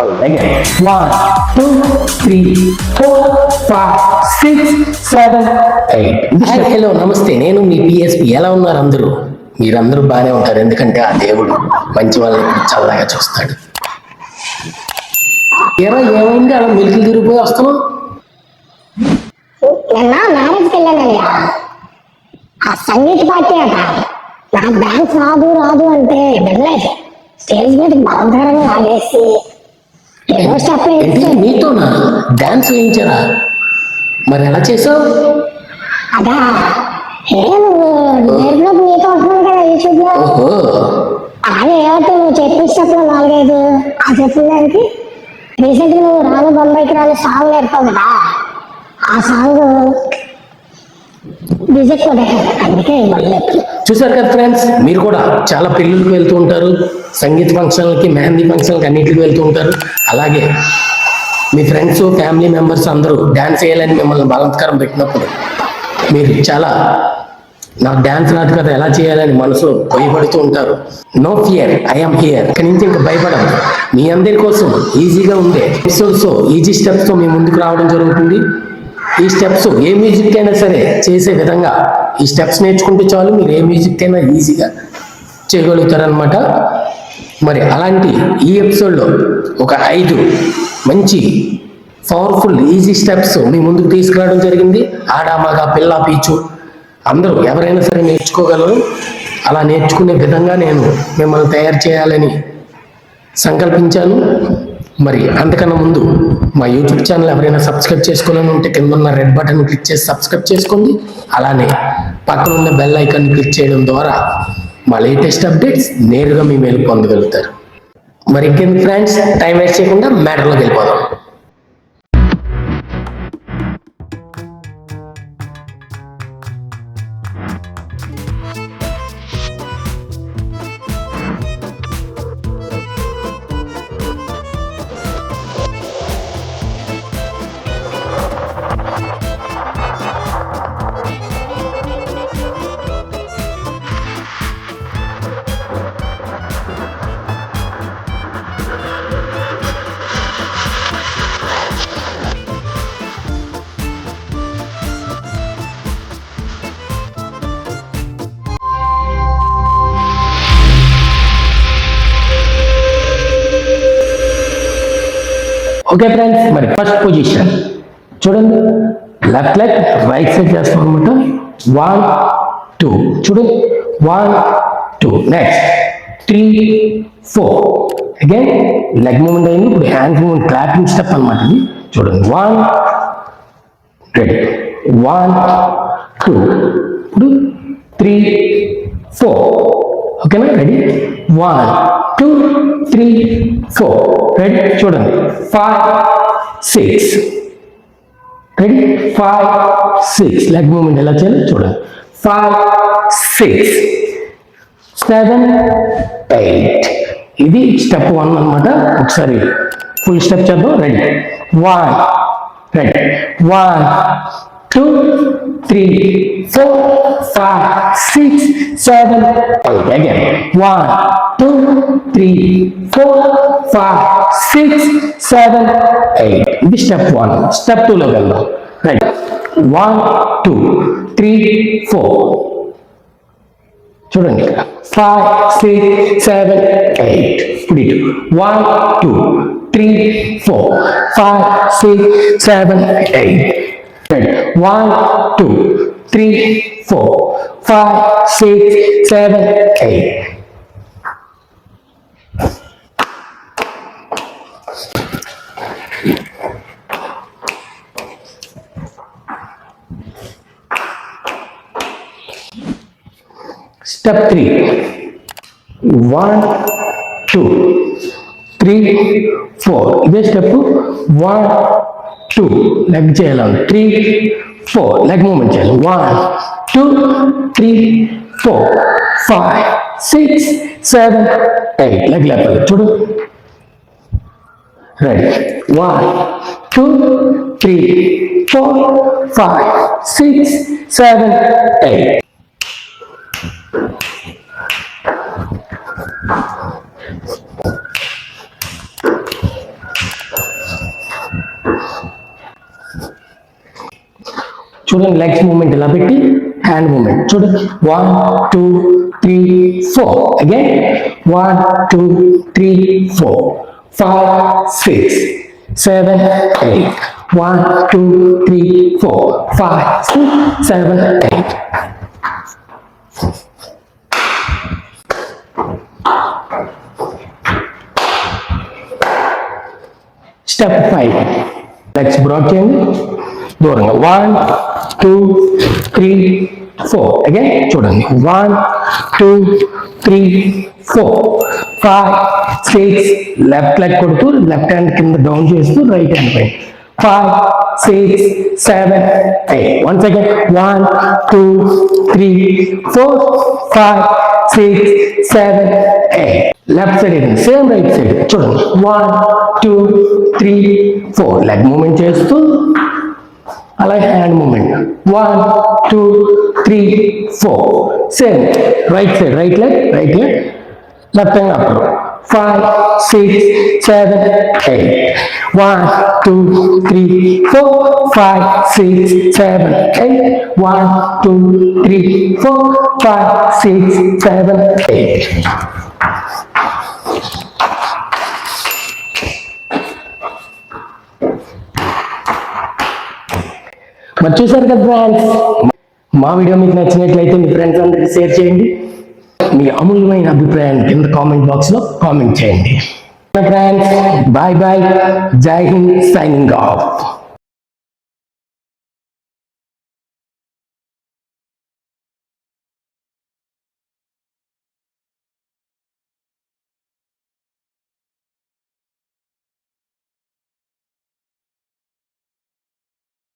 Again. One, two, three, four, five, six, seven, eight. Hi hello నమస్తే. నేను మీ PSP ఎలా ఉన్నారు అందరూ? మీరందరూ బాగానే ఉంటారు. ఎందుకంటే ఆ దేవుడు మంచి వాళ్ళని చల్లగా చూస్తాడు. ఏరా ఏమైంది? అలా మిలికి తిరిగిపోయి వస్తున్నావు? నిన్న మ్యారేజ్కి వెళ్ళానయ్యా ఆ సంగీత పార్టీ అట. నాకు డాన్స్ రాదు రాదు అంటే వెళ్ళలేదు స్టేజ్ మీద బలధరంగా ఆగేసి ఏంటి? నీతోనా? డాన్స్ వేయించారా? మరి ఎలా చేసావు? అదా. ఓహో. నువ్వు నాలుగైదు. ఆ చెప్పిన దానికి నువ్వు రాను బొంబాయికి రాను సాంగ్ నేర్పావు కదా. ఆ సాంగ్ చూసారు కదా ఫ్రెండ్స్? మీరు కూడా చాలా పెళ్ళిళ్ళకి వెళ్తూ ఉంటారు. సంగీత ఫంక్షన్లకి మెహందీ ఫంక్షన్లకి అన్నింటికి వెళ్తూ ఉంటారు. అలాగే మీ ఫ్రెండ్స్ ఫ్యామిలీ మెంబర్స్ అందరూ డ్యాన్స్ వేయాలని మిమ్మల్ని బలత్కారం పెట్టినప్పుడు మీరు చాలా నాకు డ్యాన్స్ రాదు కదా ఎలా చేయాలని మనసు భయపడుతూ ఉంటారు. నో ఫియర్ ఐఎమ్ హియర్ ఇక్కడి నుంచి ఇంకా భయపడదు మీ అందరి కోసం ఈజీగా ఉండే. ఎపిసోడ్స్ ఈజీ స్టెప్స్తో మీ ముందుకు రావడం జరుగుతుంది. ఈ స్టెప్స్ ఏ మ్యూజిక్ అయినా సరే చేసే విధంగా ఈ స్టెప్స్ నేర్చుకుంటే చాలు మీరు ఏ మ్యూజిక్ అయినా ఈజీగా చేయగలుగుతారనమాట మరి అలాంటి ఈ ఎపిసోడ్లో ఒక ఐదు మంచి పవర్ఫుల్ ఈజీ స్టెప్స్ మీ ముందుకు తీసుకురావడం జరిగింది. ఆడ మగ పిల్ల పీచు అందరూ ఎవరైనా సరే నేర్చుకోగలరు. అలా నేర్చుకునే విధంగా నేను మిమ్మల్ని తయారు చేయాలని సంకల్పించాను. మరి అంతకన్నా ముందు మా యూట్యూబ్ ఛానల్ ఎవరైనా సబ్స్క్రైబ్ చేసుకోవాలని ఉంటే కింద ఉన్న రెడ్ బటన్ క్లిక్ చేసి సబ్స్క్రైబ్ చేసుకోండి. అలానే పక్కన ఉన్న బెల్ ఐకాన్ క్లిక్ చేయడం ద్వారా మా లేటెస్ట్ అప్డేట్స్ నేరుగా మీ మేలు పొందగలుగుతారు. మరి ఇంకెందుకు ఫ్రెండ్స్ టైం వేస్ట్ చేయకుండా మ్యాటర్లోకి వెళ్ళిపోదాం. ఓకే ఫ్రెండ్స్ మరి ఫస్ట్ పొజిషన్ చూడండి లెఫ్ట్ లెగ్ రైట్ సైడ్ చేస్తాం అనమాట వన్ టూ చూడండి one two next three four again leg movement అయింది. ఇప్పుడు హ్యాండ్స్ మూమెంట్ క్లాపింగ్ స్టెప్ అనమాట ఇది. చూడండి వన్ రెడీ వన్ టూ ఇప్పుడు త్రీ ఫోర్ ఓకేనా ready one two three four ready చూడండి. Five six ready five six leg movement ఎలా చేయాలి? చూడండి. ఫైవ్ సిక్స్ సెవెన్ ఎయిట్ ఇది స్టెప్ వన్ అన్నమాట. ఒకసారి ఫుల్ స్టెప్ చేద్దాం. Ready one ready one two three four five six seven eight again one two three four five six seven eight ఇది step one step టూలోకి వెళ్దాం right one two three four చూడండి ఇక్కడ five six seven eight ఇప్పుడు ఇటు one two three four five six seven eight One two three four five six seven eight step three one two three four ఇదే step 1 2 leg చేయాలి 3 four. Leg movement, One, two, three, four, five, six, seven, eight. Leg level. Two. Ready. One, two, three, four, five, six, seven, eight. చూడండి legs movement ఇలా పెట్టి? Hand movement. చూడండి one two three four. Again one two three four. Five six seven eight one two three four five six seven eight step five legs broad చేయండి దూరంగా. One two three four again చూడండి. One two three four five six left leg కొడుతూ left hand కింద down చేస్తూ right hand పై five six seven eight one second one two three four five six seven eight left side same right side చూడండి. One two three four leg movement చేస్తూ like hand movement one two three four. Same. Right side right leg right leg left hand up. Five six seven eight. One two three four. Five six seven eight. One two three four. Five six seven eight. మరి చూసారు కదా friends మా video మీకు నచ్చినట్లయితే మీ friends అందరికి share చేయండి. మీ అమూల్యమైన అభిప్రాయాన్ని కింద కామెంట్ బాక్స్లో కామెంట్ చేయండి. ఫ్రెండ్స్ బాయ్ బాయ్ జై హింద్ సైనింగ్ ఆఫ్